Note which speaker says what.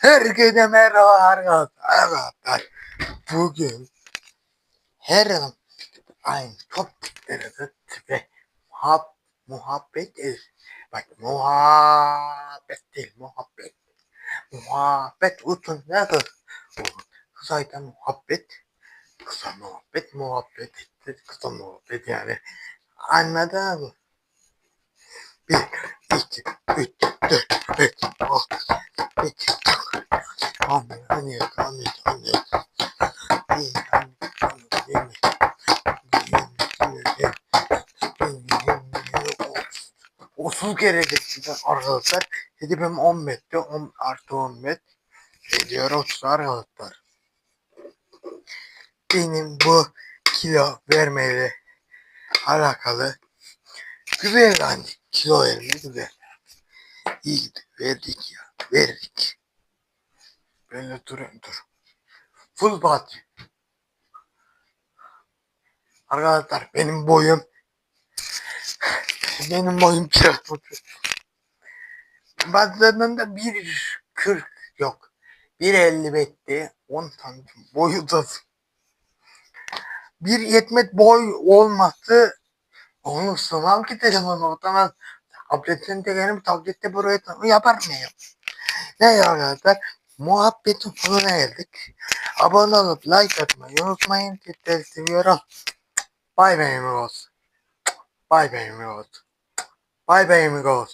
Speaker 1: Herkese merhaba arkadaşlar. Bugün her an aynı topikleri ve muhab muhabbet ediyoruz. Bak muhabbet değil muhabbet. Muhabbet uzun nedir? Kısayda muhabbet. Kısa muhabbet muhabbet. Kısa muhabbet yani. Anladın mı? Bir, iki, Ahmet, Ahmet, Ahmet. Otuz kere geçti arkadaşlar. Hedefim 10 metre, 10 artı 10 metre. Ediyor 30 arkadaşlar. Benim bu kilo vermeyle alakalı güzel yani kilo verme güzel. İyi. Verdik ya. Verdik. Böyle durun dur. Full body. Arkadaşlar benim boyum benim boyum biraz Bazılarının da 1.40 yok. 1.55'ti. 10 santim boyu da 1.70 boy olması onu sığmam ki telefonu otamaz. Tabletin tekerim tablette buraya yapar mıyım? Ne ya arkadaşlar? Muhabbetin sonuna geldik. Abone olup like atmayı unutmayın. Sizleri seviyorum. Bay bay amigos. Bay bay amigos. Bay bay amigos.